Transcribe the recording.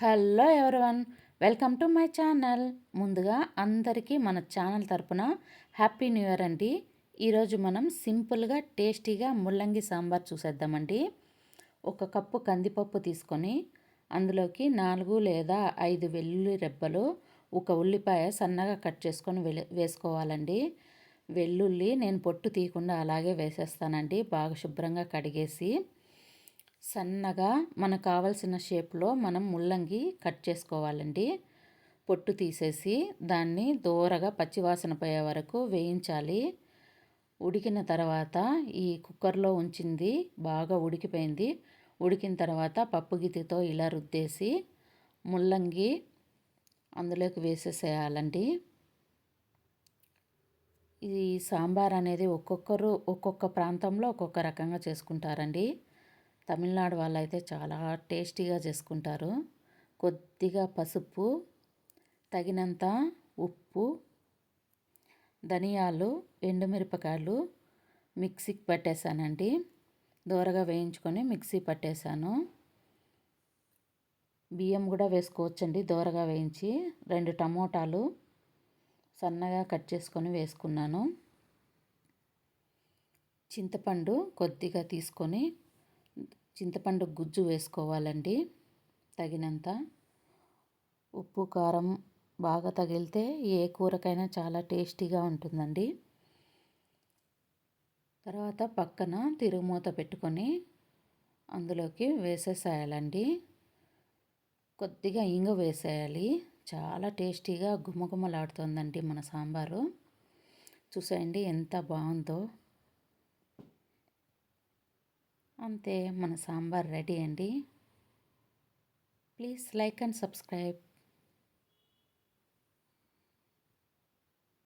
Hello everyone? Welcome to my channel. ముందుగా అందరికీ మన ఛానల్ తరపున హ్యాపీ న్యూ ఇయర్ అండి. ఈరోజు మనం సింపుల్గా టేస్టీగా ముల్లంగి సాంబార్ చూసేద్దామండి. ఒక కప్పు కందిపప్పు తీసుకొని అందులోకి నాలుగు లేదా ఐదు వెల్లుల్లి రెబ్బలు ఒక ఉల్లిపాయ సన్నగా కట్ చేసుకొని వేసుకోవాలండి. వెల్లుల్లి నేను పొట్టు తీయకుండా అలాగే వేసేస్తానండి. బాగా శుభ్రంగా కడిగేసి సన్నగా మనకు కావలసిన షేప్లో మనం ముల్లంగి కట్ చేసుకోవాలండి. పొట్టు తీసేసి దాన్ని దూరగా పచ్చివాసన పోయే వరకు వేయించాలి. ఉడికిన తర్వాత ఈ కుక్కర్లో ఉంచింది బాగా ఉడికిపోయింది. ఉడికిన తర్వాత పప్పు గితితో ఇలా రుద్దేసి ముల్లంగి అందులోకి వేసేసేయాలండి. ఈ సాంబార్ అనేది ఒక్కొక్కరు ఒక్కొక్క ప్రాంతంలో ఒక్కొక్క రకంగా చేసుకుంటారండి. తమిళనాడు వాళ్ళు అయితే చాలా టేస్టీగా చేసుకుంటారు. కొద్దిగా పసుపు తగినంత ఉప్పు ధనియాలు ఎండుమిరపకాయలు మిక్సీకి పట్టేశానండి దూరగా వేయించుకొని మిక్సీ పట్టేశాను బియ్యం కూడా వేసుకోవచ్చండి. దూరగా వేయించి రెండు టమోటాలు సన్నగా కట్ చేసుకొని వేసుకున్నాను. చింతపండు కొద్దిగా తీసుకొని చింతపండు గుజ్జు వేసుకోవాలండి. తగినంత ఉప్పు కారం బాగా తగిలితే ఏ కూరకైనా చాలా టేస్టీగా ఉంటుందండి. తర్వాత పక్కన తిరుగుమూత పెట్టుకొని అందులోకి వేసేసేయాలండి. కొద్దిగా ఇంగు వేసేయాలి. చాలా టేస్టీగా గుమ్మగుమ్మలాడుతుందండి మన సాంబారు. చూసేయండి ఎంత బాగుందో. అంతే మన సాంబార్ రెడీ అండి. Please like and subscribe.